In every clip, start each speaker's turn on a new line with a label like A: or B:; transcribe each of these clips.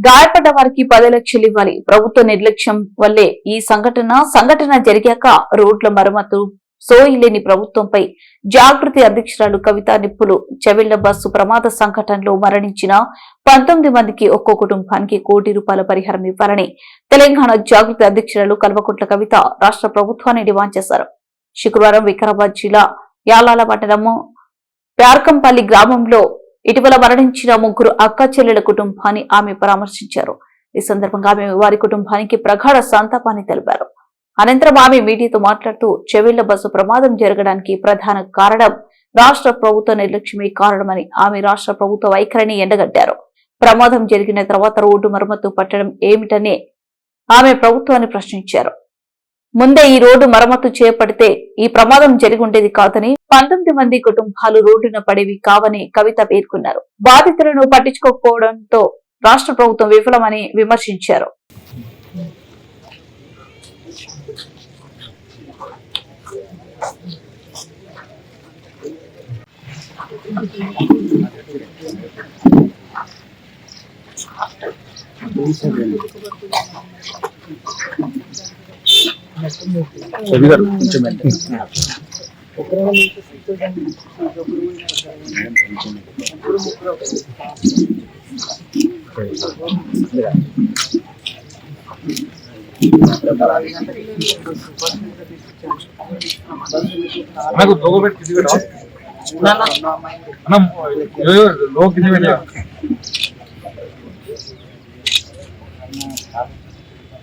A: గాయపడ్డ వారికి పది లక్షలు ఇవ్వాలి. ప్రభుత్వ నిర్లక్ష్యం వల్లే ఈ సంఘటన సంఘటన జరిగాక రోడ్ల మరమ్మతు సోయి లేని ప్రభుత్వంపై జాగృతి అధ్యక్షురాలు కవిత నిప్పులు చెవిళ్ళ బస్సు ప్రమాద సంఘటనలో మరణించిన పంతొమ్మిది మందికి ఒక్కో కుటుంబానికి కోటి రూపాయల పరిహారం ఇవ్వాలని తెలంగాణ జాగృతి అధ్యక్షురాలు కల్వకుంట్ల కవిత రాష్ట్ర ప్రభుత్వాన్ని డిమాండ్ చేశారు. శుక్రవారం వికారాబాద్ జిల్లా యాలాల పట్టణము ప్యార్కంపల్లి గ్రామంలో ఇటీవల మరణించిన ముగ్గురు అక్క చెల్లెల కుటుంబాన్ని ఆమె పరామర్శించారు. ఈ సందర్భంగా ఆమె వారి కుటుంబానికి ప్రగాఢ సంతాపాన్ని తెలిపారు. అనంతరం ఆమె మీడియాతో మాట్లాడుతూ చెవిళ్ళ బస్సు ప్రమాదం జరగడానికి ప్రధాన కారణం రాష్ట్ర ప్రభుత్వ నిర్లక్ష్యమే కారణమని ఆమె రాష్ట్ర ప్రభుత్వ వైఖరిని ఎండగట్టారు. ప్రమాదం జరిగిన తర్వాత రోడ్డు మరమ్మతు పట్టడం ఏమిటనే ఆమె ప్రభుత్వాన్ని ప్రశ్నించారు. ముందే ఈ రోడ్డు మరమ్మతు చేపడితే ఈ ప్రమాదం జరిగి ఉండేది కాదని పంతొమ్మిది మంది కుటుంబాలు రోడ్డున పడేవి కావని కవిత పేర్కొన్నారు. బాధితులను పట్టించుకోకపోవడంతో రాష్ట్ర ప్రభుత్వం విఫలమని విమర్శించారు.
B: నాకు లోగో పెట్టి కింద పెట్టు. పెట్టా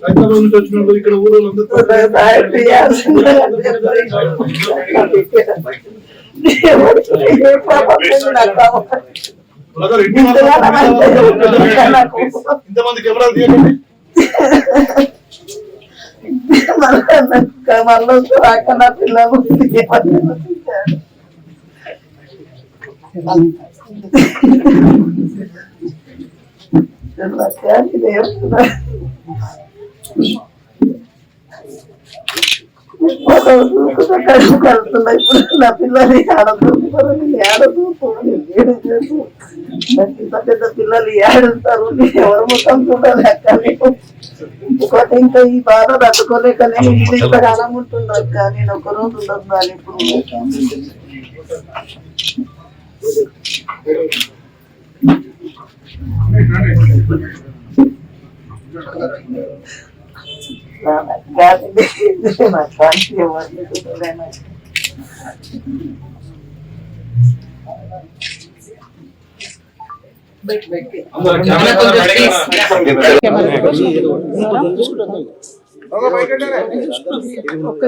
C: హైదరాబాద్ నుంచి వచ్చినప్పుడు ఇక్కడ ఊళ్ళో ఇంతమంది కెమెరాలు తీయండి
D: మళ్ళీ అక్కడ పిల్లలు కలుతున్నాయి ఇప్పుడు నా పిల్లలు ఆడదు ఆడదు పెద్ద పిల్లలు ఆడుతారు ఎవరు మొత్తం చూడాలి అక్కడ ఇంకోటి ఇంకా ఈ బాధ తట్టుకోలేక నేను ఇంటి ఇక్కడ అనముంటున్నా అక్క నేను ఒక రోజు ఉండదు ఇప్పుడు
C: అందరూ కెమెరా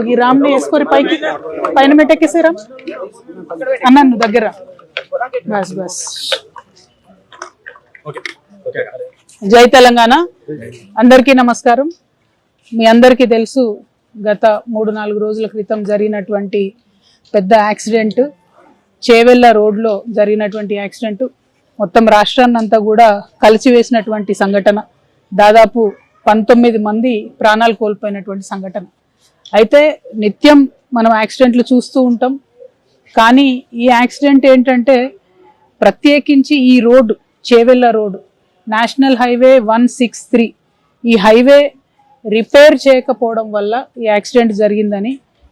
E: ఈ రామ్ని వేసుకొని పైకి పైన మెట్టెక్కేసే రామ్ అన్న నువ్వు దగ్గర. బస్ బస్. జై తెలంగాణ. అందరికీ నమస్కారం. మీ అందరికీ తెలుసు గత మూడు నాలుగు రోజుల క్రితం జరిగినటువంటి పెద్ద యాక్సిడెంట్. చేవెళ్ళ రోడ్లో జరిగినటువంటి యాక్సిడెంట్. మొత్తం రాష్ట్రాన్ని అంతా కూడా కలిసివేసినటువంటి సంఘటన. దాదాపు పంతొమ్మిది మంది ప్రాణాలు కోల్పోయినటువంటి సంఘటన. అయితే నిత్యం మనం యాక్సిడెంట్లు చూస్తూ ఉంటాం. కానీ ఈ యాక్సిడెంట్ ఏంటంటే ప్రత్యేకించి ఈ road Chevella road national highway one six three. ఈ హైవే రిపేర్ చేయకపోవడం వల్ల ఈ యాక్సిడెంట్ జరిగిందని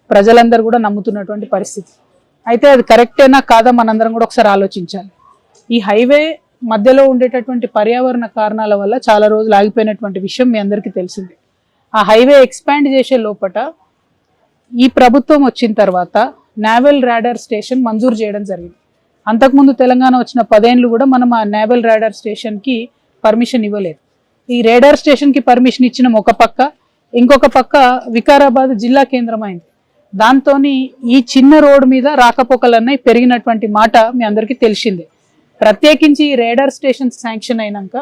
E: ప్రజలందరూ కూడా నమ్ముతున్నటువంటి పరిస్థితి. అయితే అది కరెక్టేనా కాదా మనందరం కూడా ఒకసారి ఆలోచించాలి. ఈ హైవే మధ్యలో ఉండేటటువంటి పర్యావరణ కారణాల వల్ల చాలా రోజులు ఆగిపోయినటువంటి విషయం మీ అందరికీ తెలిసింది. ఆ హైవే ఎక్స్పాండ్ చేసే లోపట ఈ ప్రభుత్వం వచ్చిన తర్వాత నావెల్ రాడార్ స్టేషన్ మంజూరు చేయడం జరిగింది. అంతకుముందు తెలంగాణ వచ్చిన పదేళ్ళు కూడా మనం ఆ నావెల్ రాడార్ స్టేషన్కి పర్మిషన్ ఇవ్వలేదు. ఈ రేడార్ స్టేషన్కి పర్మిషన్ ఇచ్చిన ఒక పక్క ఇంకొక పక్క వికారాబాద్ జిల్లా కేంద్రమైంది. దాంతో ఈ చిన్న రోడ్డు మీద రాకపోకలన్నీ పెరిగినటువంటి మాట మీ అందరికీ తెలిసిందే. ప్రత్యేకించి ఈ రేడర్ స్టేషన్ శాంక్షన్ అయినాక